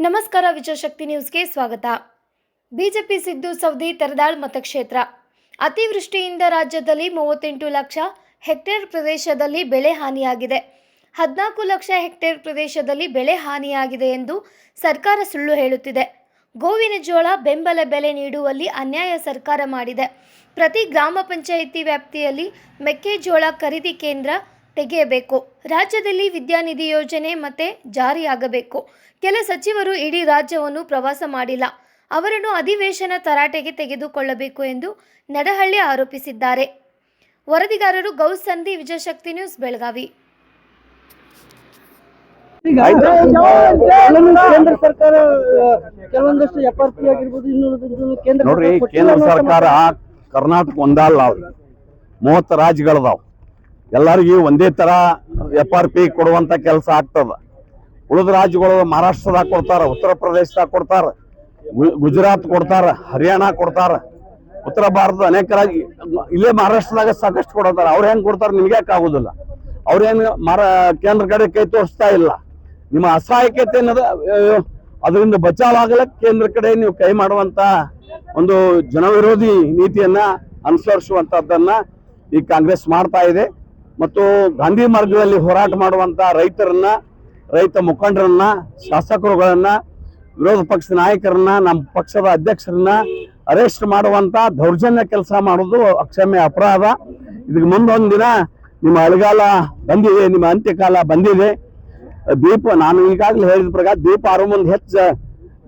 ನಮಸ್ಕಾರ ವಿಜಯಶಕ್ತಿ ನ್ಯೂಸ್ಗೆ ಸ್ವಾಗತ. ಬಿಜೆಪಿ ಸಿದ್ದು ಸೌದಿ ತರದಾಳ್ ಮತಕ್ಷೇತ್ರ. ಅತಿವೃಷ್ಟಿಯಿಂದ ರಾಜ್ಯದಲ್ಲಿ ಮೂವತ್ತೆಂಟು ಲಕ್ಷ ಹೆಕ್ಟೇರ್ ಪ್ರದೇಶದಲ್ಲಿ ಬೆಳೆ ಹಾನಿಯಾಗಿದೆ. ಹದಿನಾಲ್ಕು ಲಕ್ಷ ಹೆಕ್ಟೇರ್ ಪ್ರದೇಶದಲ್ಲಿ ಬೆಳೆ ಹಾನಿಯಾಗಿದೆ ಎಂದು ಸರ್ಕಾರ ಸುಳ್ಳು ಹೇಳುತ್ತಿದೆ. ಗೋವಿನ ಜೋಳ ಬೆಂಬಲ ಬೆಲೆ ನೀಡುವಲ್ಲಿ ಅನ್ಯಾಯ ಸರ್ಕಾರ ಮಾಡಿದೆ. ಪ್ರತಿ ಗ್ರಾಮ ಪಂಚಾಯಿತಿ ವ್ಯಾಪ್ತಿಯಲ್ಲಿ ಮೆಕ್ಕೆಜೋಳ ಖರೀದಿ ಕೇಂದ್ರ ತೆಗೆಯಬೇಕು. ರಾಜ್ಯದಲ್ಲಿ ವಿದ್ಯಾನಿಧಿ ಯೋಜನೆ ಮತ್ತೆ ಜಾರಿಯಾಗಬೇಕು. ಕೆಲ ಸಚಿವರು ಇಡೀ ರಾಜ್ಯವನ್ನು ಪ್ರವಾಸ ಮಾಡಿಲ್ಲ. ಅವರನ್ನು ಅಧಿವೇಶನ ತರಾಟೆಗೆ ತೆಗೆದುಕೊಳ್ಳಬೇಕು ಎಂದು ನಡಹಳ್ಳಿ ಆರೋಪಿಸಿದ್ದಾರೆ. ವರದಿಗಾರರು ಗೌಸ್ ಸಂಧಿ ವಿಜಯಶಕ್ತಿ ನ್ಯೂಸ್ ಬೆಳಗಾವಿ. ಕೇಂದ್ರ ಸರ್ಕಾರ ಕೆಲವೊಂದಷ್ಟು ಎಫ್ ಆರ್ ಪಿ ಆಗಿರ್ಬೋದು ಇನ್ನುಳಿದ ಕೇಂದ್ರ ನೋಡ್ರಿ ಕೇಂದ್ರ ಸರ್ಕಾರ ಕರ್ನಾಟಕ ಒಂದಲ್ಲ ಮೂವತ್ತು ರಾಜ್ಯಗಳದಾವ್. ಎಲ್ಲರಿಗೂ ಒಂದೇ ತರ ಎಫ್ ಆರ್ ಪಿ ಕೊಡುವಂತ ಕೆಲಸ ಆಗ್ತದೆ. ಉಳಿದ ರಾಜ್ಯಗಳು ಮಹಾರಾಷ್ಟ್ರದಾಗ ಕೊಡ್ತಾರೆ, ಉತ್ತರ ಪ್ರದೇಶದಾಗ ಕೊಡ್ತಾರೆ ಗುಜರಾತ್ ಕೊಡ್ತಾರೆ ಹರಿಯಾಣ ಕೊಡ್ತಾರೆ. ಉತ್ತರ ಭಾರತದ ಅನೇಕ ರಾಜ್ಯ, ಇಲ್ಲೇ ಮಹಾರಾಷ್ಟ್ರದಾಗ ಸಾಕಷ್ಟು ಕೊಡತಾರೆ ಅವ್ರು ಹೆಂಗೆ ಕೊಡ್ತಾರೆ ನಿಮ್ಗೆ ಯಾಕೆ ಆಗುದಿಲ್ಲ. ಅವ್ರೇನು ಮರ, ಕೇಂದ್ರ ಕಡೆ ಕೈ ತೋರಿಸ್ತಾ ಇಲ್ಲ. ನಿಮ್ಮ ಅಸಹಾಯಕತೆ ಅನ್ನೋದು ಅದರಿಂದ ಬಚಾವಾಗಲಕ್ಕೆ ಕೇಂದ್ರ ಕಡೆ ನೀವು ಕೈ ಮಾಡುವಂತ ಒಂದು ಜನವಿರೋಧಿ ನೀತಿಯನ್ನ ಅನುಸರಿಸುವಂತದ್ದನ್ನ ಈ ಕಾಂಗ್ರೆಸ್ ಮಾಡ್ತಾ ಇದೆ. ಮತ್ತು ಗಾಂಧಿ ಮಾರ್ಗದಲ್ಲಿ ಹೋರಾಟ ಮಾಡುವಂತ ರೈತರನ್ನ, ರೈತ ಮುಖಂಡರನ್ನ, ಶಾಸಕರುಗಳನ್ನ, ವಿರೋಧ ಪಕ್ಷದ ನಾಯಕರನ್ನ, ನಮ್ಮ ಪಕ್ಷದ ಅಧ್ಯಕ್ಷರನ್ನ ಅರೆಸ್ಟ್ ಮಾಡುವಂತ ದೌರ್ಜನ್ಯ ಕೆಲಸ ಮಾಡೋದು ಅಕ್ಷಮ್ಯ ಅಪರಾಧ. ಇದಕ್ಕೆ ಮುಂದೊಂದು ದಿನ ನಿಮ್ಮ ಅಳಗಾಲ ಬಂದಿದೆ, ನಿಮ್ಮ ಅಂತ್ಯಕಾಲ ಬಂದಿದೆ. ದೀಪ, ನಾನು ಈಗಾಗಲೇ ಹೇಳಿದ ಪ್ರಕಾರ ದೀಪ ಆರು ಮುಂದೆ ಹೆಚ್ಚು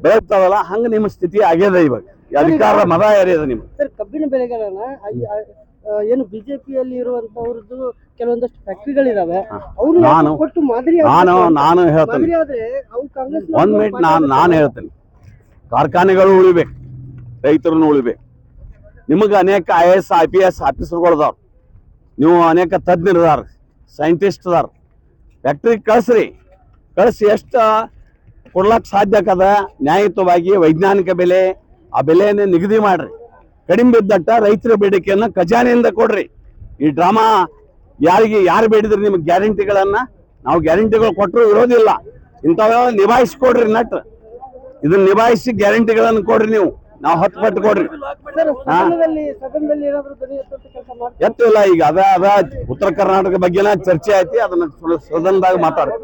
ಬೆಳಗ್ತಾವಲ್ಲ ಹಂಗ ನಿಮ್ಮ ಸ್ಥಿತಿ ಆಗ್ಯದ ಇವಾಗ. ಅಧಿಕಾರ ಮದ ಏರಿಯದ ನಿಮ್ಗೆ? ಕಬ್ಬಿನ ಬೆಳೆಗಳನ್ನ ಏನು ಬಿಜೆಪಿಯಲ್ಲಿ ಇರುವಂತವ್ರದ್ದು ಕೆಲವೊಂದಷ್ಟು ಫ್ಯಾಕ್ಟ್ರಿಗಳಿದಾವೆ. ನಾನು- ಕೊಟ್ಟು ಮಾದರಿ ನಾನು. ನಾನು ಹೇಳ್ತೇನೆ. ಮಾದರಿ ಆದ್ರೆ ಅವ್ರು ಕಾಂಗ್ರೆಸ್ ಒಂದ್ ಮಿನಿಟ್ ನಾನು ನಾನು ಹೇಳ್ತೇನೆ. ಕಾರ್ಖಾನೆಗಳು ಉಳಿಬೇಕು. ರೈತರನ್ನು ಉಳಿಬೇಕು. ನಿಮಗೆ ಅನೇಕ I S I P S ಆಫೀಸರ್ಗಳದಾರ ನೀವು ಅನೇಕ ತಜ್ಞರದಾರ ಸೈಂಟಿಸ್ಟ್ ಅದಾರ ಫ್ಯಾಕ್ಟ್ರಿ ಕಳಿಸ್ರಿ. ಕಳಿಸಿ ಎಷ್ಟು ಕೊಡ್ಲಕ್ಕೆ ಸಾಧ್ಯ ಆಕದ ನ್ಯಾಯಯುತವಾಗಿ ವೈಜ್ಞಾನಿಕ ಬೆಲೆ ಆ ಬೆಲೆಯನ್ನು ನಿಗದಿ ಮಾಡ್ರಿ. ಕಡಿಮೆ ಬಿದ್ದಟ್ಟ ರೈತರ ಬೇಡಿಕೆಯನ್ನ ಖಜಾನೆಯಿಂದ ಕೊಡ್ರಿ. ಈ ಡ್ರಾಮಾ ಯಾರಿಗೆ ಯಾರು ಬೇಡಿದ್ರೆ ನಿಮ್ಗೆ ಗ್ಯಾರಂಟಿಗಳನ್ನ? ನಾವು ಗ್ಯಾರಂಟಿಗಳು ಕೊಟ್ಟರು ಇರೋದಿಲ್ಲ. ಇಂಥವೆಲ್ಲ ನಿಭಾಯಿಸ್ಕೊಡ್ರಿ ನಟ್. ಇದನ್ನ ನಿಭಾಯಿಸಿ ಗ್ಯಾರಂಟಿಗಳನ್ನು ಕೊಡ್ರಿ ನೀವು. ನಾವು ಹತ್ತು ಪಟ್ಟು ಕೊಡ್ರಿ. ಎತ್ತಿಲ್ಲ ಈಗ. ಅದ ಅದ ಉತ್ತರ ಕರ್ನಾಟಕ ಬಗ್ಗೆನ ಚರ್ಚೆ ಐತಿ ಅದನ್ನ ಸದನದಾಗ ಮಾತಾಡ್ರಿ